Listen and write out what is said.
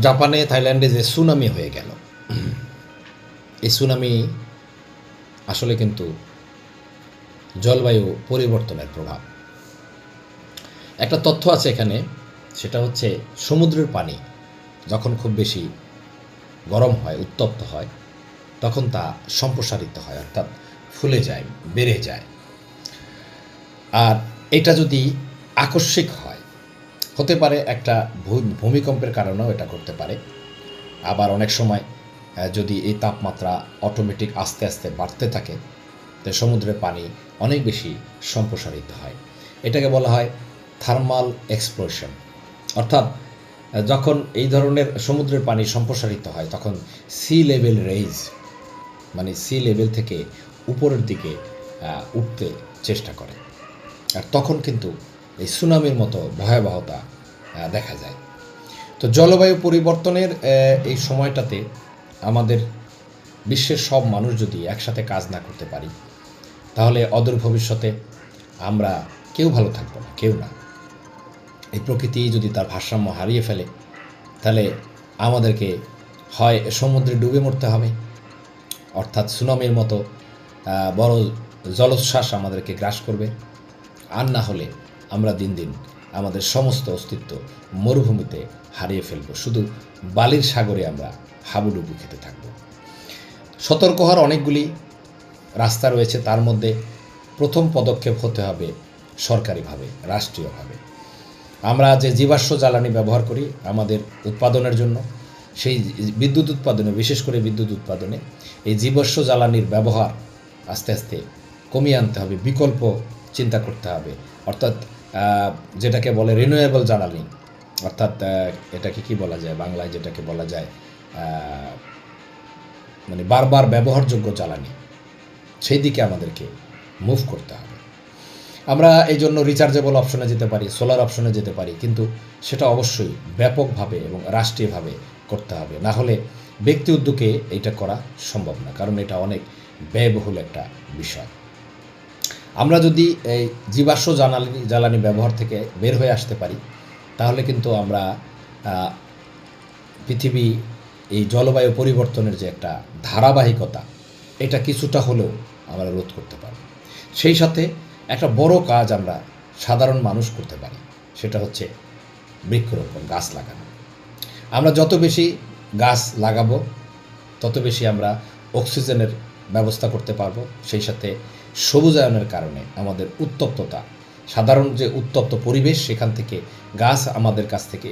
জাপানে, থাইল্যান্ডে যে সুনামি হয়ে গেল। এই সুনামি আসলে কিন্তু জলবায়ু পরিবর্তনের প্রভাব। একটা তথ্য আছে এখানে, সেটা হচ্ছে সমুদ্রের পানি যখন খুব বেশি গরম হয়, উত্তপ্ত হয়, তখন তা সম্প্রসারিত হয়, অর্থাৎ ফুলে যায়, বেড়ে যায়। আর এটা যদি আকস্মিক হয় হতে পারে একটা ভূমিকম্পের কারণেও এটা করতে পারে। আবার অনেক সময় যদি এই তাপমাত্রা অটোমেটিক আস্তে আস্তে বাড়তে থাকে, তো সমুদ্রের পানি অনেক বেশি সম্প্রসারিত হয়। এটাকে বলা হয় থার্মাল এক্সপ্লোশন অর্থাৎ যখন এই ধরনের সমুদ্রের পানি সম্প্রসারিত হয়, তখন সি লেভেল রেইজ মানে সি লেভেল থেকে উপরের দিকে উঠতে চেষ্টা করে। আর তখন কিন্তু এই সুনামির মতো ভয়াবহতা দেখা যায়। তো জলবায়ু পরিবর্তনের এই সময়টাতে আমাদের বিশ্বের সব মানুষ যদি একসাথে কাজ না করতে পারি, তাহলে অদূর ভবিষ্যতে আমরা কেউ ভালো থাকব না, কেউ না। এই প্রকৃতি যদি তার ভারসাম্য হারিয়ে ফেলে, তাহলে আমাদেরকে হয় সমুদ্রে ডুবে মরতে হবে। অর্থাৎ সুনামির মতো বড় জলোচ্ছ্বাস আমাদেরকে গ্রাস করবে। আর না হলে আমরা দিন দিন আমাদের সমস্ত অস্তিত্ব মরুভূমিতে হারিয়ে ফেলব। শুধু বালির সাগরে আমরা হাবুডুবু খেতে থাকব। সতর্ক হওয়ার অনেকগুলি রাস্তা রয়েছে। তার মধ্যে প্রথম পদক্ষেপ হতে হবে সরকারিভাবে, রাষ্ট্রীয়ভাবে। আমরা যে জীবাশ্ম জ্বালানি ব্যবহার করি আমাদের উৎপাদনের জন্য, সেই বিদ্যুৎ উৎপাদনে, বিশেষ করে বিদ্যুৎ উৎপাদনে, এই জীবাশ্ম জ্বালানির ব্যবহার আস্তে আস্তে কমিয়ে আনতে হবে, বিকল্প চিন্তা করতে হবে। অর্থাৎ যেটাকে বলে রিনিউয়েবল জ্বালানি অর্থাৎ এটাকে কি বলা যায়? বাংলায় যেটাকে বলা যায় মানে বারবার ব্যবহারযোগ্য জ্বালানি। সেই দিকে আমাদেরকে মুভ করতে হবে। আমরা এই জন্য রিচার্জেবল অপশনে যেতে পারি সোলার অপশনে যেতে পারি, কিন্তু সেটা অবশ্যই ব্যাপকভাবে এবং রাষ্ট্রীয়ভাবে করতে হবে। না হলে ব্যক্তি উদ্যোগে এটা করা সম্ভব না, কারণ এটা অনেক ব্যয়বহুল একটা বিষয়। আমরা যদি এই জীবাশ্ম জ্বালানি জ্বালানি ব্যবহার থেকে বের হয়ে আসতে পারি, তাহলে কিন্তু আমরা পৃথিবী এই জলবায়ু পরিবর্তনের যে একটা ধারাবাহিকতা, এটা কিছুটা হলেও আমরা রোধ করতে পারব। সেই সাথে একটা বড় কাজ আমরা সাধারণ মানুষ করতে পারি, সেটা হচ্ছে বৃক্ষরোপণ, গাছ লাগানো। আমরা যত বেশি গাছ লাগাবো, তত বেশি আমরা অক্সিজেনের ব্যবস্থা করতে পারব, সেই সাথে সবুজায়নের কারণে আমাদের উত্তপ্ততা। সাধারণ যে উত্তপ্ত পরিবেশ সেখান থেকে গাছ আমাদের কাছ থেকে